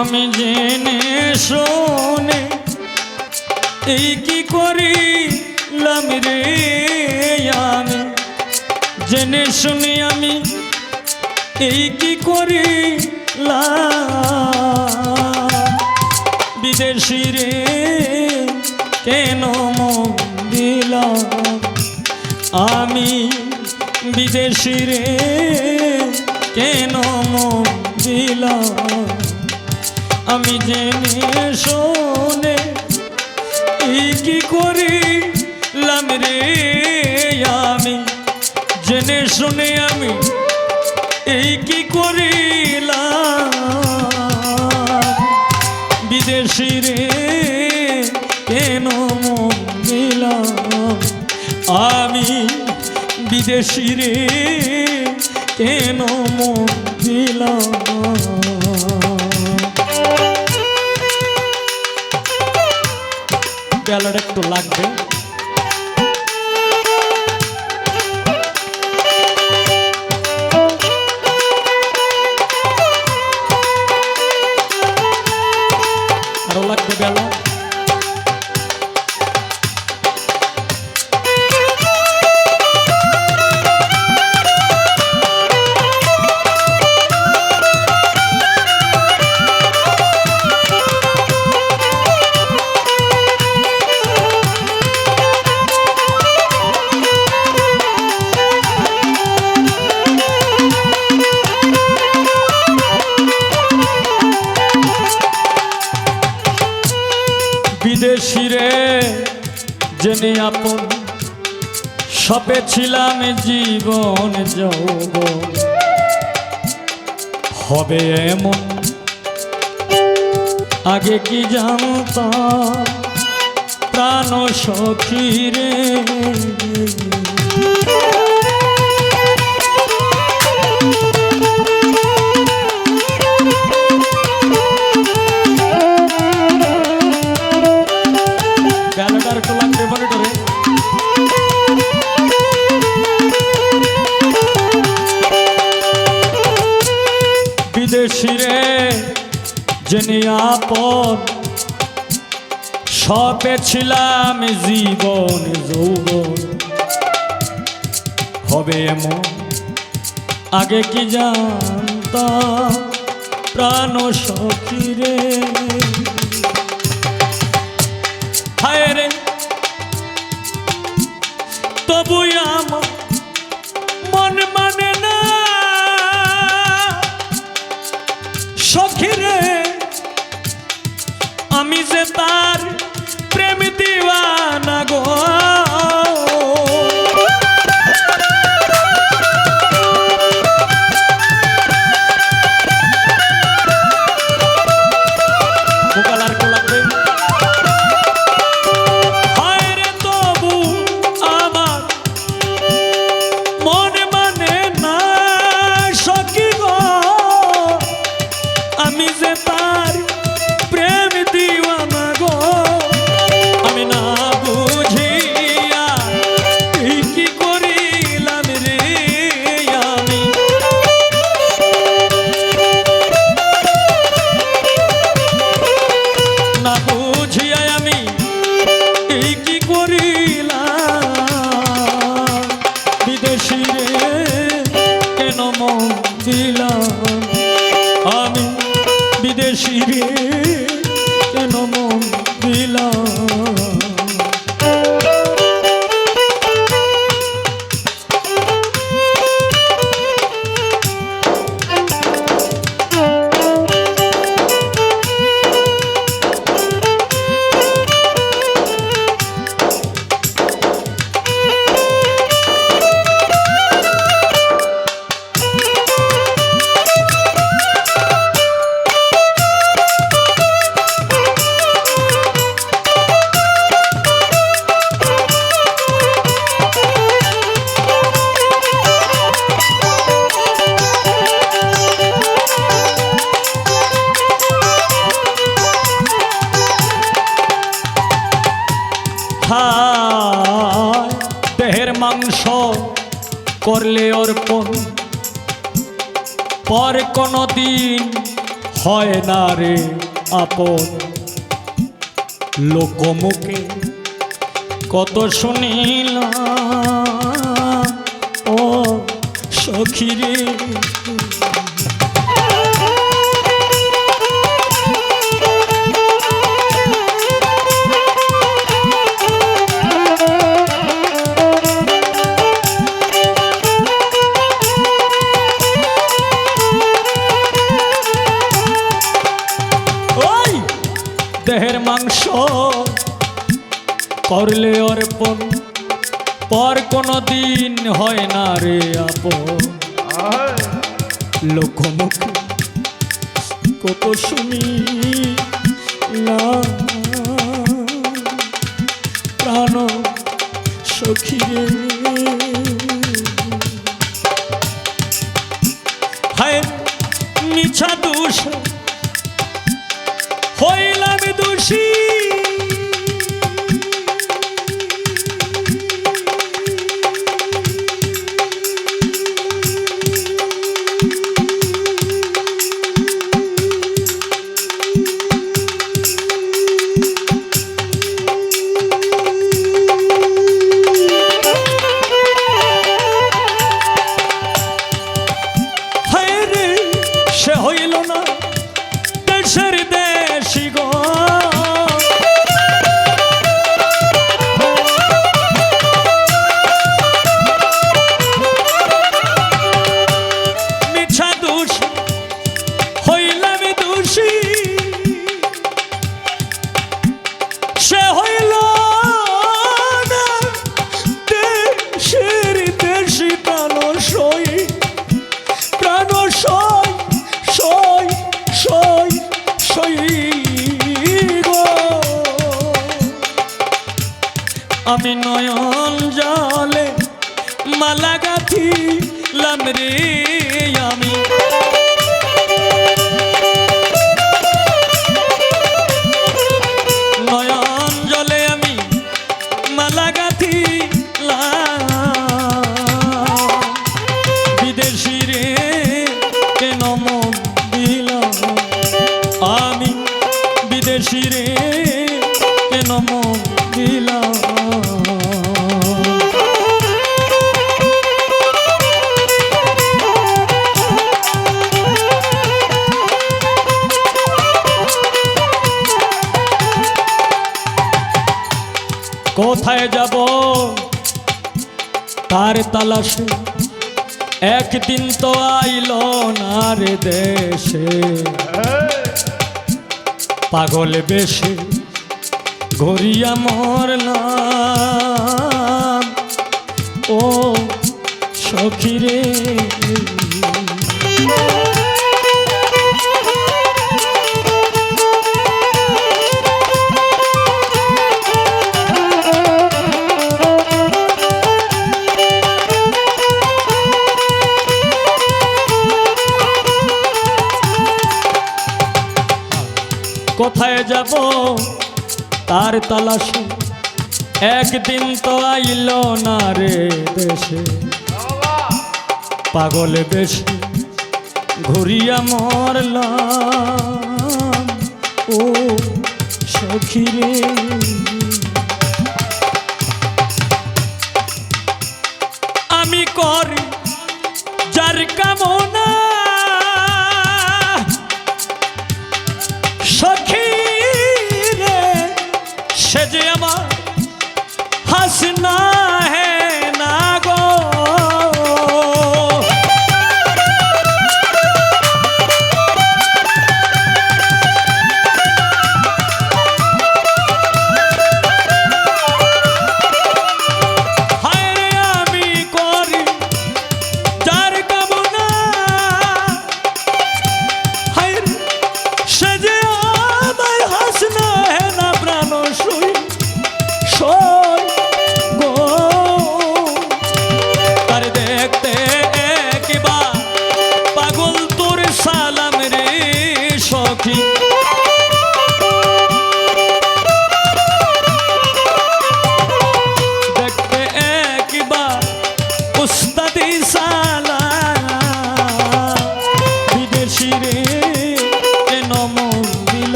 আমি জেনে শোনে এই কি করিলাম রে আমি? জেনে শুনে আমি এই কি করিলাম? বিদেশি রে, কেন মন দিলাম? আমি বিদেশি রে, কেন দিলাম? আমি জেনে শোনে কি করিলাম রে আমি? জেনে শুনে আমি এই কি করিলাম? বিদেশি রে, কেন মন দিলাম? আমি বিদেশি রে, কেন মন দিলাম? বেলাটা একটু লাগবে। আরও লাগবে বেলা। জেনে আপন সপে ছিলাম জীবন যৌব হবে এমন আগে কি জানতাম? প্রাণ সখী রে। আপন সপে ছিলাম জীবন যৌবন। হবে এমন, আগে কি জানতাম প্রাণ সখী রে? হায় রে তবু আমার আমি বিদেশি রে। করলে অর্পণ পর কোনো দিন হয় না রে আপন। লোকমুখে কত শুনিলাম ও সখী করলে অর্পণ, পর কোনো দিন হয় না রে আপন। লোকমুখে কত শুনি না প্রাণ সখী রে। হায়, মিছা দোষ। আমি নয়ন জলে মালা গাথিলাম রে। কোথায় যাব? তার তালাশে একদিন তো আইল না রে দেশে। পাগল বেশে ঘুরিয়া মরলাম। ও সখী কোথায় যাব? তার তালাশে। একদিন তো আইল না রে দেশে। পাগল বেশে ঘুরিয়া মরলাম। ও সখী রে আমি করি যার কামনা যে আমার